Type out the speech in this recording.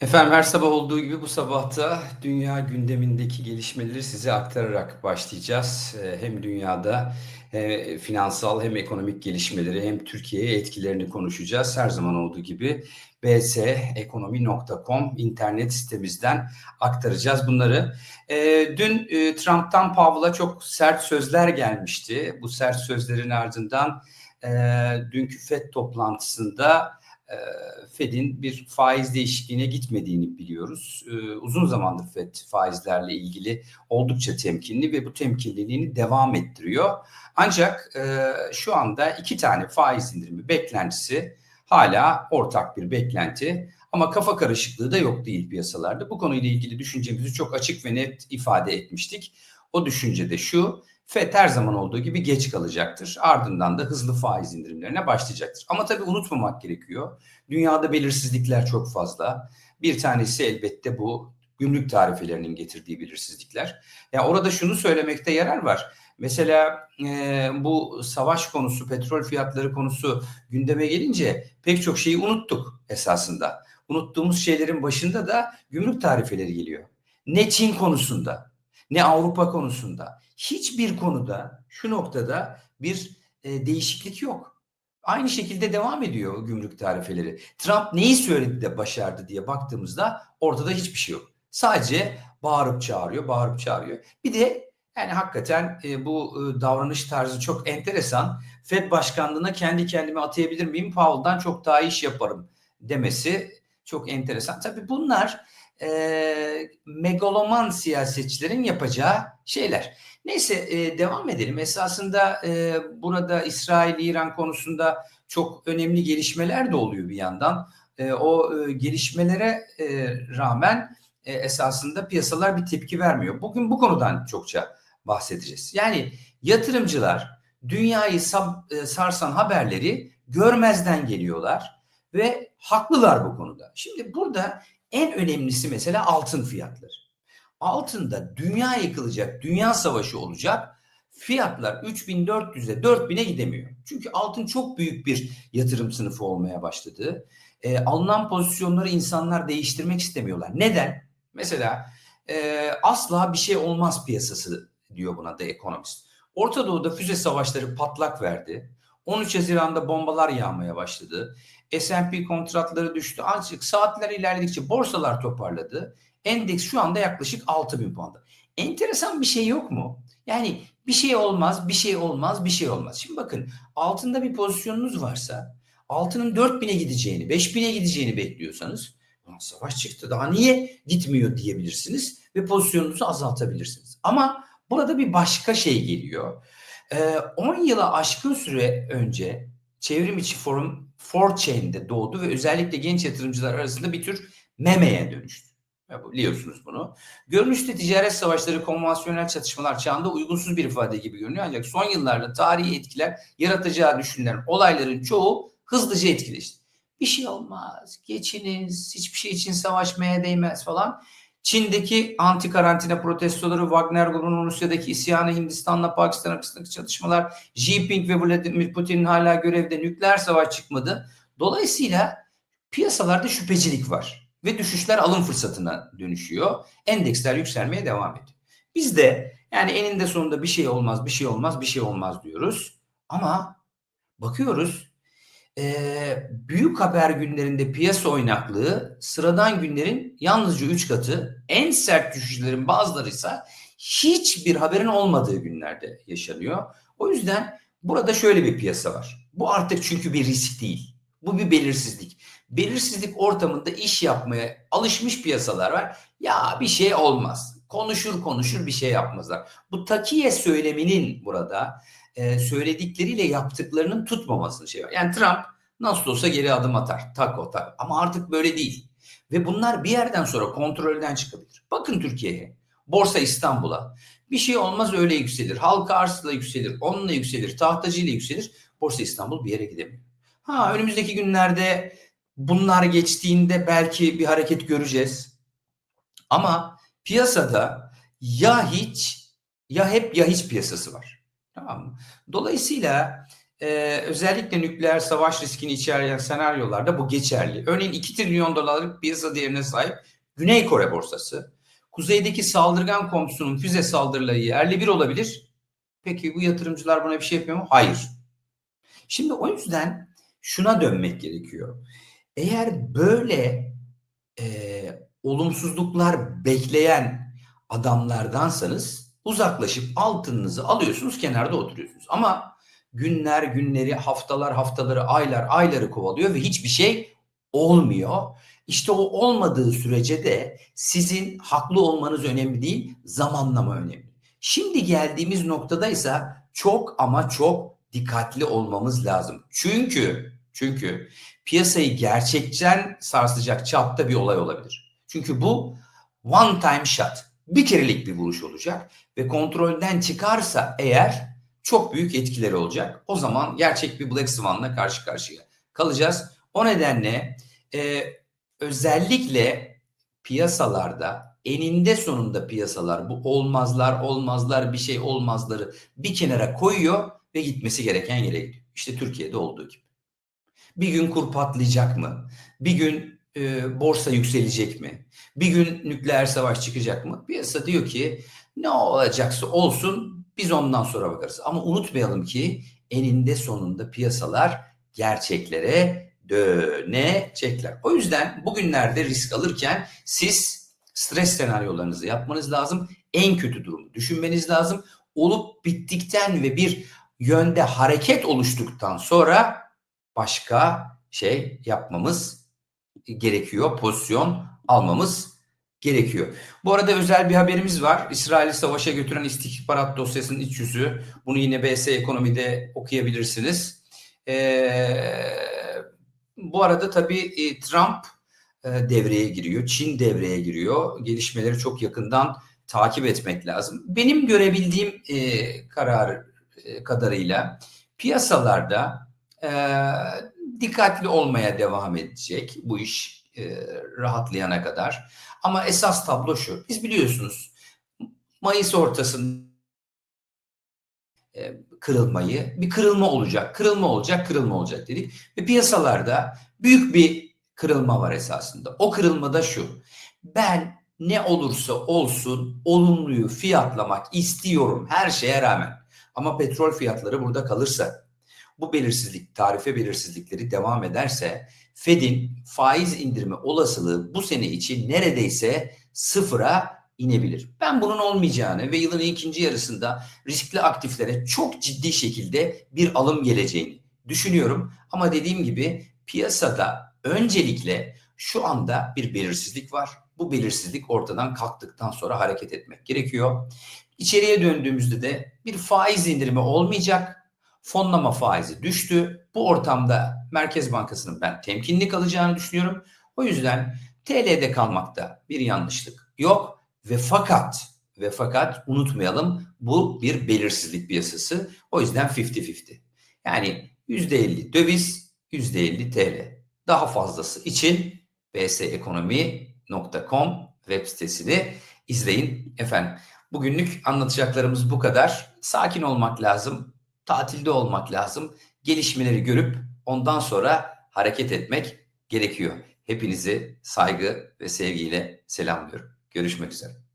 Efendim her sabah olduğu gibi bu sabahta dünya gündemindeki gelişmeleri size aktararak başlayacağız. Ee, Hem dünyada e, finansal hem ekonomik gelişmeleri hem Türkiye'ye etkilerini konuşacağız. Her zaman olduğu gibi bsekonomi.com internet sitemizden aktaracağız bunları. Ee, Dün e, Trump'tan Powell'a çok sert sözler gelmişti. Bu sert sözlerin ardından e, dünkü FED toplantısında Fed'in bir faiz değişikliğine gitmediğini biliyoruz. E, uzun zamandır Fed faizlerle ilgili oldukça temkinli ve bu temkinliliğini devam ettiriyor. Ancak e, şu anda iki tane faiz indirimi beklentisi hala ortak bir beklenti. Ama kafa karışıklığı da yok değil piyasalarda. Bu konuyla ilgili düşüncemizi çok açık ve net ifade etmiştik. O düşünce de şu, FED her zaman olduğu gibi geç kalacaktır. Ardından da hızlı faiz indirimlerine başlayacaktır. Ama tabii unutmamak gerekiyor. Dünyada belirsizlikler çok fazla. Bir tanesi elbette bu gümrük tarifelerinin getirdiği belirsizlikler. Ya yani orada şunu söylemekte yarar var. Mesela e, bu savaş konusu, petrol fiyatları konusu gündeme gelince pek çok şeyi unuttuk esasında. Unuttuğumuz şeylerin başında da gümrük tarifeleri geliyor. Ne Çin konusunda, ne Avrupa konusunda, hiçbir konuda şu noktada bir e, değişiklik yok. Aynı şekilde devam ediyor gümrük tarifeleri. Trump neyi söyledi de başardı diye baktığımızda ortada hiçbir şey yok. Sadece bağırıp çağırıyor, bağırıp çağırıyor. Bir de yani hakikaten e, bu e, davranış tarzı çok enteresan. Fed başkanlığına kendi kendime atayabilir miyim? Powell'dan çok daha iş yaparım demesi çok enteresan. Tabii bunlar e, megaloman siyasetçilerin yapacağı şeyler. Neyse e, devam edelim. Esasında e, burada İsrail-İran konusunda çok önemli gelişmeler de oluyor bir yandan. E, o e, gelişmelere e, rağmen e, esasında piyasalar bir tepki vermiyor. Bugün bu konudan çokça bahsedeceğiz. Yani yatırımcılar dünyayı sarsan haberleri görmezden geliyorlar ve haklılar bu konuda. Şimdi burada en önemlisi mesela altın fiyatları. Altında dünya yıkılacak, dünya savaşı olacak. Fiyatlar 3400'e 4000'e gidemiyor. Çünkü altın çok büyük bir yatırım sınıfı olmaya başladı. E, alınan pozisyonları insanlar değiştirmek istemiyorlar. Neden? Mesela e, asla bir şey olmaz piyasası diyor buna da ekonomist. Orta Doğu'da füze savaşları patlak verdi. 13 Haziran'da bombalar yağmaya başladı. S&P kontratları düştü. Ancak saatler ilerledikçe borsalar toparladı. Endeks şu anda yaklaşık 6000 puanda. Enteresan bir şey yok mu? Yani bir şey olmaz, bir şey olmaz, bir şey olmaz. Şimdi bakın altında bir pozisyonunuz varsa altının 4000'e gideceğini, 5000'e gideceğini bekliyorsanız savaş çıktı daha niye gitmiyor diyebilirsiniz ve pozisyonunuzu azaltabilirsiniz. Ama burada bir başka şey geliyor. 10 ee, yıla aşkın süre önce çevrim içi forum 4chain'de doğdu ve özellikle genç yatırımcılar arasında bir tür memeye dönüştü. Biliyorsunuz bunu. Görünüşte ticaret savaşları konvansiyonel çatışmalar çağında uygunsuz bir ifade gibi görünüyor. Ancak son yıllarda tarihi etkiler yaratacağı düşünülen olayların çoğu hızlıca etkileşti. Bir şey olmaz, geçiniz, hiçbir şey için savaşmaya değmez falan. Çin'deki anti karantina protestoları, Wagner grubunun Rusya'daki isyanı, Hindistan'la Pakistan arasındaki çatışmalar, Xi Jinping ve Vladimir Putin'in hala görevde nükleer savaş çıkmadı. Dolayısıyla piyasalarda şüphecilik var ve düşüşler alım fırsatına dönüşüyor. Endeksler yükselmeye devam ediyor. Biz de yani eninde sonunda bir şey olmaz, bir şey olmaz, bir şey olmaz diyoruz. Ama bakıyoruz e, büyük haber günlerinde piyasa oynaklığı sıradan günlerin yalnızca 3 katı. En sert düşüşlerin bazıları ise hiçbir haberin olmadığı günlerde yaşanıyor. O yüzden burada şöyle bir piyasa var. Bu artık çünkü bir risk değil. Bu bir belirsizlik belirsizlik ortamında iş yapmaya alışmış piyasalar var. Ya bir şey olmaz. Konuşur konuşur bir şey yapmazlar. Bu takiye söyleminin burada e, söyledikleriyle yaptıklarının tutmamasını şey var. Yani Trump nasıl olsa geri adım atar. Tak o tak. Ama artık böyle değil. Ve bunlar bir yerden sonra kontrolden çıkabilir. Bakın Türkiye'ye. Borsa İstanbul'a. Bir şey olmaz öyle yükselir. Halka arzla yükselir. Onunla yükselir. Tahtacıyla yükselir. Borsa İstanbul bir yere gidemiyor. Ha önümüzdeki günlerde bunlar geçtiğinde belki bir hareket göreceğiz. Ama piyasada ya hiç ya hep ya hiç piyasası var. Tamam mı? Dolayısıyla e, özellikle nükleer savaş riskini içeren senaryolarda bu geçerli. Örneğin 2 trilyon dolarlık piyasa değerine sahip Güney Kore borsası, kuzeydeki saldırgan komşunun füze saldırıları yerli bir olabilir. Peki bu yatırımcılar buna bir şey yapıyor mu? Hayır. Şimdi o yüzden şuna dönmek gerekiyor. Eğer böyle e, olumsuzluklar bekleyen adamlardansanız uzaklaşıp altınınızı alıyorsunuz kenarda oturuyorsunuz. Ama günler günleri haftalar haftaları aylar ayları kovalıyor ve hiçbir şey olmuyor. İşte o olmadığı sürece de sizin haklı olmanız önemli değil zamanlama önemli. Şimdi geldiğimiz noktada ise çok ama çok dikkatli olmamız lazım. Çünkü çünkü piyasayı gerçekten sarsacak çapta bir olay olabilir. Çünkü bu one time shot. Bir kerelik bir vuruş olacak ve kontrolden çıkarsa eğer çok büyük etkileri olacak. O zaman gerçek bir Black Swan'la karşı karşıya kalacağız. O nedenle e, özellikle piyasalarda eninde sonunda piyasalar bu olmazlar olmazlar bir şey olmazları bir kenara koyuyor ve gitmesi gereken yere gidiyor. İşte Türkiye'de olduğu gibi. Bir gün kur patlayacak mı? Bir gün e, borsa yükselecek mi? Bir gün nükleer savaş çıkacak mı? Piyasa diyor ki ne olacaksa olsun biz ondan sonra bakarız. Ama unutmayalım ki eninde sonunda piyasalar gerçeklere dönecekler. O yüzden bugünlerde risk alırken siz stres senaryolarınızı yapmanız lazım. En kötü durumu düşünmeniz lazım. Olup bittikten ve bir yönde hareket oluştuktan sonra başka şey yapmamız gerekiyor. Pozisyon almamız gerekiyor. Bu arada özel bir haberimiz var. İsrail'i savaşa götüren istihbarat dosyasının iç yüzü. Bunu yine BS Ekonomi'de okuyabilirsiniz. Ee, bu arada tabii e, Trump e, devreye giriyor. Çin devreye giriyor. Gelişmeleri çok yakından takip etmek lazım. Benim görebildiğim e, karar e, kadarıyla piyasalarda e, dikkatli olmaya devam edecek bu iş e, rahatlayana kadar. Ama esas tablo şu. Biz biliyorsunuz Mayıs ortasında e, kırılmayı, bir kırılma olacak, kırılma olacak, kırılma olacak dedik. Ve piyasalarda büyük bir kırılma var esasında. O kırılmada şu. Ben ne olursa olsun olumluyu fiyatlamak istiyorum her şeye rağmen. Ama petrol fiyatları burada kalırsa, bu belirsizlik, tarife belirsizlikleri devam ederse Fed'in faiz indirme olasılığı bu sene için neredeyse sıfıra inebilir. Ben bunun olmayacağını ve yılın ikinci yarısında riskli aktiflere çok ciddi şekilde bir alım geleceğini düşünüyorum. Ama dediğim gibi piyasada öncelikle şu anda bir belirsizlik var. Bu belirsizlik ortadan kalktıktan sonra hareket etmek gerekiyor. İçeriye döndüğümüzde de bir faiz indirimi olmayacak. Fonlama faizi düştü. Bu ortamda Merkez Bankası'nın ben temkinli kalacağını düşünüyorum. O yüzden TL'de kalmakta bir yanlışlık yok ve fakat ve fakat unutmayalım bu bir belirsizlik piyasası. O yüzden 50-50. Yani %50 döviz, %50 TL. Daha fazlası için bsekonomi.com web sitesini izleyin efendim. Bugünlük anlatacaklarımız bu kadar. Sakin olmak lazım, tatilde olmak lazım. Gelişmeleri görüp ondan sonra hareket etmek gerekiyor. Hepinizi saygı ve sevgiyle selamlıyorum. Görüşmek üzere.